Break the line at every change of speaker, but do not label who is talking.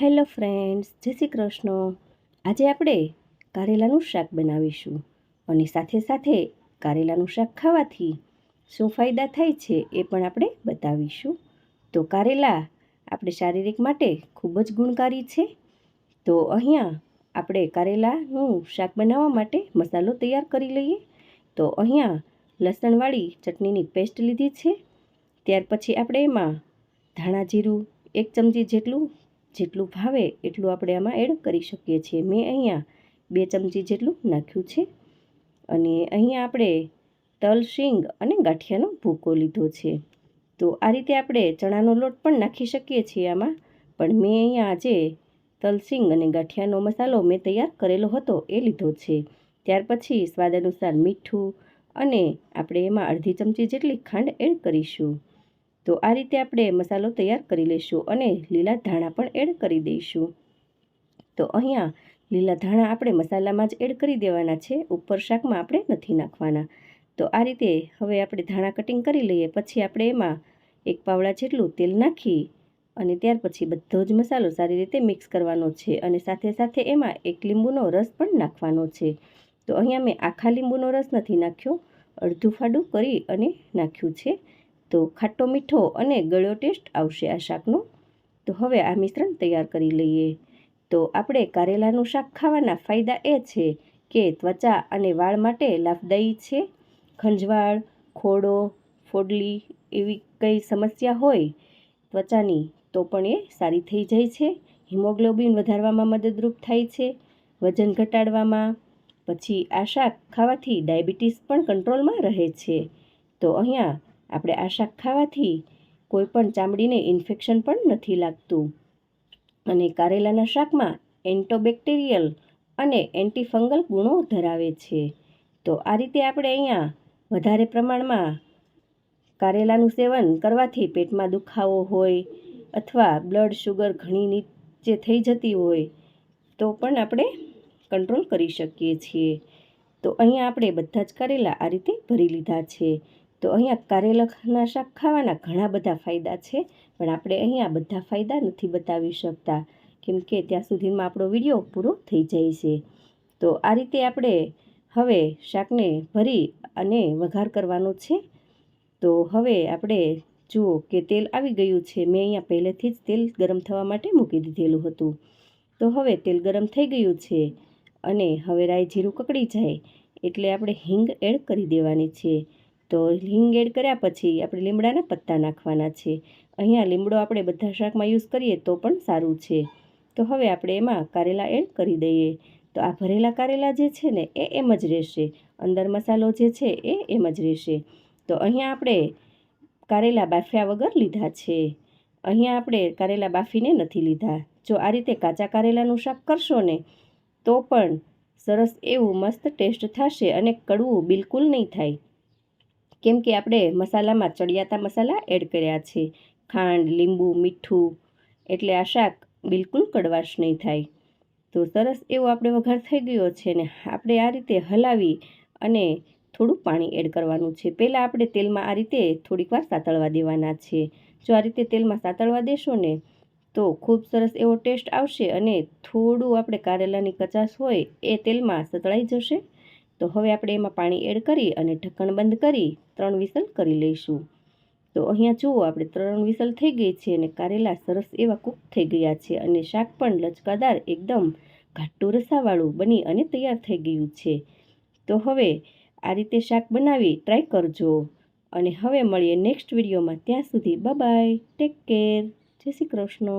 Hello friends, જય શ્રી કૃષ્ણ. આજે આપણે કારેલાનું શાક બનાવીશું અને સાથે સાથે કારેલાનું શાક ખાવાથી શું ફાયદા થાય છે એ પણ આપણે બતાવીશું. તો કારેલા આપણે શારીરિક માટે ખૂબ જ ગુણકારી છે. તો અહીંયા આપણે કારેલાનું શાક બનાવવા માટે મસાલો તૈયાર કરી લઈએ. તો અહીંયા લસણવાળી ચટણીની પેસ્ટ લીધી છે. ત્યાર પછી આપણે એમાં ધાણા જીરું એક ચમચી જેટલું જેટલું ભાવે એટલું આપણે આમાં એડ કરી શકીએ છીએ. મેં અહીંયા બે ચમચી જેટલું નાખ્યું છે અને અહીંયા આપણે તલ, શીંગ અને ગાંઠિયાનો ભૂકો લીધો છે. તો આ રીતે આપણે ચણાનો લોટ પણ નાખી શકીએ છીએ આમાં. પણ મેં અહીંયા આજે તલસીંગ અને ગાંઠિયાનો મસાલો મેં તૈયાર કરેલો હતો એ લીધો છે. ત્યાર પછી સ્વાદ અનુસાર મીઠું અને આપણે એમાં અડધી ચમચી જેટલી ખાંડ એડ કરીશું. તો આ રીતે આપણે મસાલો તૈયાર કરી લઈશું અને લીલા ધાણા પણ એડ કરી દઈશું. તો અહીંયા લીલા ધાણા આપણે મસાલામાં જ એડ કરી દેવાના છે, ઉપર શાકમાં આપણે નથી નાખવાના. તો આ રીતે હવે આપણે ધાણા કટિંગ કરી લઈએ, પછી આપણે એમાં એક પાવડા જેટલું તેલ નાખી અને ત્યાર પછી બધો જ મસાલો સારી રીતે મિક્સ કરવાનો છે અને સાથે સાથે એમાં એક લીંબુનો રસ પણ નાખવાનો છે. તો અહીંયા મેં આખા લીંબુનો રસ નથી નાખ્યો, અડધું ફાડું કરી અને નાખ્યું છે. તો ખાટો મીઠો અને ગળ્યો ટેસ્ટ આવશે આ શાકનો. તો હવે આ મિશ્રણ તૈયાર કરી લઈએ. તો આપણે કારેલાનું શાક ખાવાના ફાયદા એ છે કે ત્વચા અને વાળ માટે લાભદાયી છે. ખંજવાળ, ખોડો, ફોડલી એવી કંઈ સમસ્યા હોય ત્વચાની તો પણ એ સારી થઈ જાય છે. હિમોગ્લોબિન વધારવામાં મદદરૂપ થાય છે. વજન ઘટાડવામાં. પછી આ શાક ખાવાથી ડાયાબિટીસ પણ કંટ્રોલમાં રહે છે. તો અહીંયા આપણે આ શાક ખાવાથી કોઈ પણ ચામડીને ઇન્ફેક્શન પણ નથી લાગતું. અને કારેલાના શાકમાં એન્ટોબેક્ટેરિયલ અને એન્ટીફંગલ ગુણો ધરાવે છે. તો આ રીતે આપણે અહીંયા વધારે પ્રમાણમાં કારેલાનું સેવન કરવાથી પેટમાં દુખાવો હોય અથવા બ્લડ શુગર ઘણી નીચે થઈ જતી હોય તો પણ આપણે કંટ્રોલ કરી શકીએ છીએ. તો અહીંયા આપણે બધા જ કારેલા આ રીતે ભરી લીધા છે. તો અહીંયા કારેલાના શાક ખાવાના ઘણા બધા ફાયદા છે, પણ આપણે અહીંયા બધા ફાયદા નથી બતાવી શકતા. કેમ કે ત્યાં સુધીમાં આપણો વીડિયો પૂરો થઈ જાય છે. તો આ રીતે આપણે હવે શાકને ભરી અને વઘાર કરવાનો છે. તો હવે આપણે જુઓ કે તેલ આવી ગયું છે. મેં અહીંયા પહેલેથી જ તેલ ગરમ થવા માટે મૂકી દીધેલું હતું. તો હવે તેલ ગરમ થઈ ગયું છે અને હવે રાઈ જીરું કકડી જાય, એટલે આપણે હિંગ એડ કરી દેવાની છે. તો હિંગ એડ કર્યા પછી આપણે લીમડાના પત્તા નાખવાના છે. અહીંયા લીમડો આપણે બધા શાકમાં યુઝ કરીએ તો પણ સારું છે. તો હવે આપણે એમાં કારેલા એડ કરી દઈએ. તો આ ભરેલા કારેલા જે છે ને, એ એમ જ રહેશે. અંદર મસાલો જે છે, એ એમ જ રહેશે. તો અહીંયા આપણે કારેલા બાફ્યા વગર લીધા છે. અહીંયા આપણે કારેલા બાફીને નથી લીધા. જો આ રીતે કાચા કારેલાનું શાક કરશો ને, તો પણ સરસ એવું મસ્ત ટેસ્ટ થશે અને કડવું બિલકુલ નહીં થાય. કેમ કે આપણે મસાલામાં ચડિયાતા મસાલા એડ કર્યા છે. ખાંડ, લીંબુ, મીઠું એટલે આ શાક બિલકુલ કડવાશ નહીં થાય. તો સરસ એવો આપણે વઘાર થઈ ગયો છે ને આપણે આ રીતે હલાવી અને થોડું પાણી એડ કરવાનું છે. પહેલાં આપણે તેલમાં આ રીતે થોડીક વાર સાતળવા દેવાના છે. જો આ રીતે તેલમાં સાતળવા દેશો ને તો ખૂબ સરસ એવો ટેસ્ટ આવશે અને થોડું આપણે કારેલાની કચાશ હોય એ તેલમાં સતળાઈ જશે. તો હવે આપણે એમાં પાણી એડ કરી અને ઢક્કણ બંધ કરી ત્રણ વિસલ કરી લઈશું. તો અહીંયા જુઓ, આપણે ત્રણ વિસલ થઈ ગઈ છે અને કારેલા સરસ એવા કૂક થઈ ગયા છે અને શાક પણ લચકાદાર એકદમ ઘાટું રસાવાળું બની અને તૈયાર થઈ ગયું છે. તો હવે આ રીતે શાક બનાવી ટ્રાય કરજો. અને હવે મળીએ નેક્સ્ટ વિડીયોમાં ત્યાં સુધી બાય ટેક કેર જય શ્રી કૃષ્ણ.